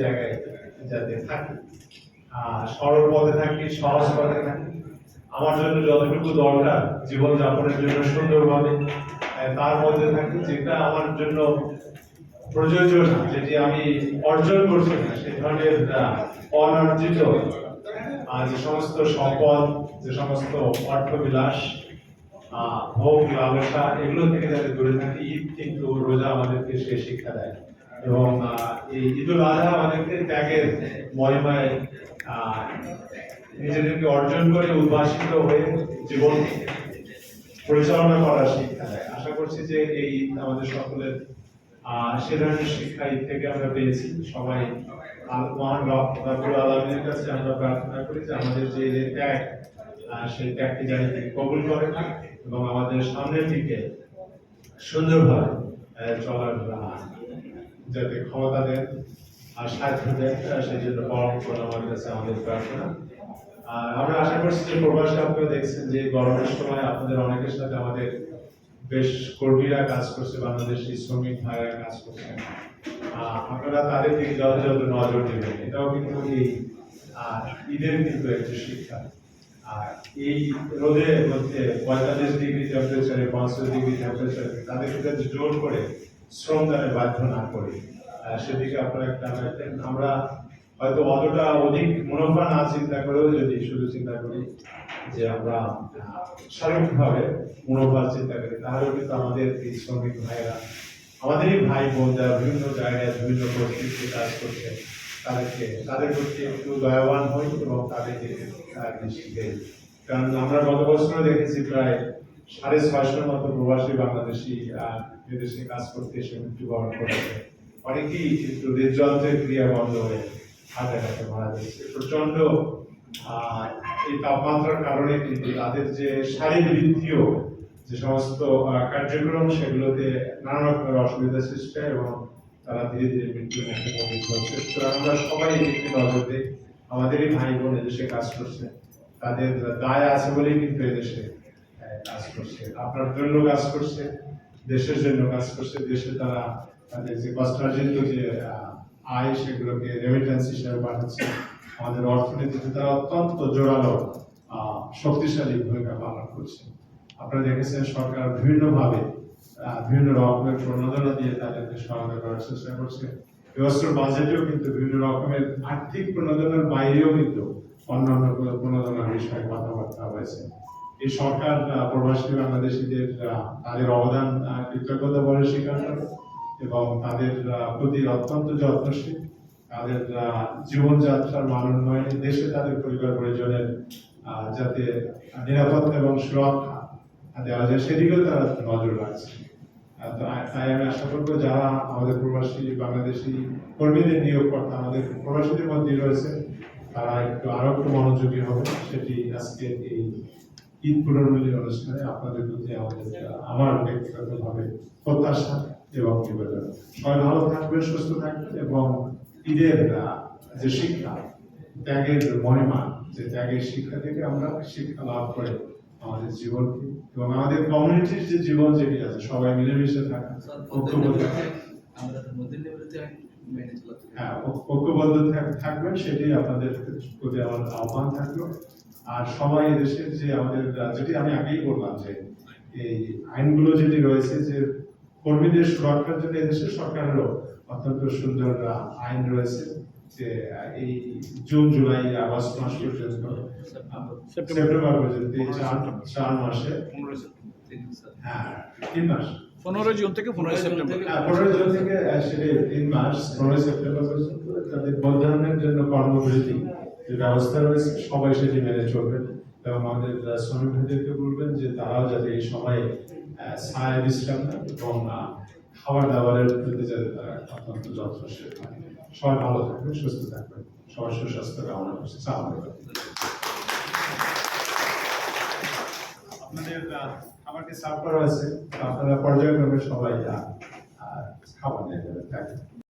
জায়গায় যাতে থাকি। সরল পথে থাকি সহজ পথে থাকি। আমার জন্য যতটুকু দরকার জীবন যাপনের জন্য সুন্দরভাবে তার মধ্যে থাকি, যেটা আমার জন্য প্রযোজ্য না, যেটি আমি অর্জন করছি না, সে ধরনের অনার্জিত যে সমস্ত সম্পদ, যে সমস্ত অর্থবিলাস ভোগ, লালসা, এগুলো থেকে যাতে দূরে থাকি, ঈদ কিন্তু রোজা আমাদেরকে সে শিক্ষা দেয়। এবং এই ঈদুল আজহা আমাদেরকে ত্যাগের মহিমায় নিজেদেরকে অর্জন করে উদ্ভাসিত হয়ে জীবন পরিচালনা করার শিক্ষা দেয়। আশা করছি যে এই আমাদের সকলের সে ধরনের শিক্ষা ঈদ থেকে আমরা পেয়েছি। সবাই মহান রব রব্বুল আলমীর কাছে আমরা প্রার্থনা করি যে আমাদের যে ত্যাগ সেই ত্যাগকে জানি তিনি কবুল করেন এবং আমাদের সামনের দিকে সুন্দরভাবে চলার আহ, যাতে ক্ষমতা দেন আর সাহায্য দেন সেই জন্য পরম করে আমার কাছে আমাদের প্রার্থনা। আর আমরা আশা করছি যে প্রবাসে আপনারা দেখছেন যে গরমের সময় আপনাদের অনেকের সাথে আমাদের বেশ কর্মীরা কাজ করছে, বাংলাদেশি শ্রমিক ভাইরা কাজ করছে। আপনারা তাদের দিকে যথাযথ নজর দেবেন। এটাও কিন্তু এই ঈদের কিন্তু একটি শিক্ষা। আর এই রোদের মধ্যে পঁয়তাল্লিশ ডিগ্রি টেম্পারেচারে পঞ্চাশ ডিগ্রি টেম্পারেচারে তাদেরকে যাতে জোর করে শ্রমদানে বাধ্য না করি। সেদিকে আপনারা একটা রাখবেন আমরা হয়তো অতটা অধিক মুনাফা না চিন্তা করেও যদি শুধু চিন্তা করি যে আমরা সার্বিকভাবে মুনাফা চিন্তা করি, তাহলেও কিন্তু আমাদের এই শ্রমিক ভাইরা আমাদেরই ভাই বোন যারা বিভিন্ন জায়গায় বিভিন্ন পরিস্থিতিতে কাজ করছে, তাদেরকে, তাদের প্রতি একটু দয়াবান হই এবং তাদেরকে দৃষ্টিতে কারণ আমরা গত বছরও দেখেছি প্রায় সাড়ে ছয়শোর মতো প্রবাসী বাংলাদেশি বিদেশে কাজ করতে এসে মৃত্যুবরণ করেছে অনেকেই কিন্তু হৃদযন্ত্রের ক্রিয়া বন্ধ হয়ে হাতে মারা যাচ্ছে প্রচণ্ড এই তাপমাত্রার কারণে কিন্তু তাদের যে শারীরবৃত্তীয় যে সমস্ত কার্যক্রম, সেগুলোতে নানা রকমের অসুবিধা সৃষ্টি হয় এবং তারা ধীরে ধীরে পতিত হচ্ছে সুতরাং আমরা সবাই এদিকে নজর আমাদেরই ভাই বোন এদেশে কাজ করছে। তাদের দায় আছে বলেই কিন্তু এদেশে কাজ করছে, আপনার জন্য কাজ করছে, দেশের জন্য কাজ করছে, দেশে তারা তাদের যে কষ্টার্জিত যে আয় সেগুলোকে রেমিটেন্স পাঠাচ্ছে, আমাদের অর্থনীতিতে তারা অত্যন্ত জোরালো শক্তিশালী ভূমিকা পালন করছে। আপনারা দেখেছেন সরকার বিভিন্নভাবে বিভিন্ন রকমের প্রণোদনা দিয়ে তাদেরকে সহায়তা করার চেষ্টা করছে। এবছর বাজেটেও কিন্তু বিভিন্ন রকমের আর্থিক প্রণোদনার বাইরেও কিন্তু অন্যান্য প্রণোদনার বিষয়ে কথাবার্তা হয়েছে। এই সরকার প্রবাসী বাংলাদেশিদের তাদের অবদান কৃতজ্ঞতা বলে স্বীকার করে এবং তাদের প্রতি অত্যন্ত যত্নশীল। তাদের জীবনযাত্রার মান উন্নয়নে দেশে তাদের পরিবার পরিজনের যাতে নিরাপত্তা এবং সুরক্ষা দেওয়া যায়, সেদিকেও তারা নজর রাখছে। তাই আমি আশা করব যারা আমাদের প্রবাসী বাংলাদেশি কর্মীদের নিয়োগকর্তা আমাদের প্রবাসীদের মধ্যে রয়েছে, তারা একটু আরও একটু মনোযোগী হবে সেটি আজকে এই ঈদ অনুষ্ঠানে আপনাদের প্রতি আমাদের আমার ব্যক্তিগতভাবে প্রত্যাশা এবং নিবেদন। সবাই ভালো থাকবেন, সুস্থ থাকবেন এবং ঈদের যে শিক্ষা, ত্যাগের মহিমা, যে ত্যাগের শিক্ষা থেকে আমরা শিক্ষা লাভ করে আমাদের জীবনকে এবং আমাদের কমিউনিটির যে জীবন যেটি আছে, সবাই মিলেমিশে থাকা ঐক্যবদ্ধ আমরা নদীর লেভেলতে মেনে চলাতে হ্যাঁ ঐক্যবদ্ধ থাকবেন সেটাই আপনাদের প্রতি আমার আহ্বান থাকল। আর সবাই দেশের যে আমাদের যেটি আমি আগেই বললাম যে এই আইনগুলো যেটি রয়েছে যে কর্মীদের সুরক্ষার জন্য এদেশের সরকারেরও অত্যন্ত সুন্দর আইন রয়েছে যে এই জুন জুলাই আগস্ট মাস পর্যন্ত সেপ্টেম্বর। পর্যন্ত এই চার চার মাসে। হ্যাঁ তিন মাস। পনেরোই জুন থেকে পনেরোই সেপ্টেম্বর। হ্যাঁ, পনেরো জন থেকে তিন মাস পনেরোই সেপ্টেম্বর পর্যন্ত তাদের বন্ধনের জন্য কর্মবিরতি যে ব্যবস্থা রয়েছে সবাই সেটি মেনে চলবেন এবং আমাদের শ্রমিক ভাইদেরকে বলবেন যে তারাও যাতে এই সময়ে ছায় বিশ্রাম এবং খাবার দাবারের প্রতি যাতে তারা অত্যন্ত যত্নশীল সবাই ভালো থাকবেন সুস্থ থাকবেন। সবার সুস্বাস্থ্য কামনা করছি। সালাম আপনাদের আহ, কাছে সার্ভ করা হয়েছে আপনারা পর্যায়ক্রমে সবাই খাবার নিয়ে যাবেন।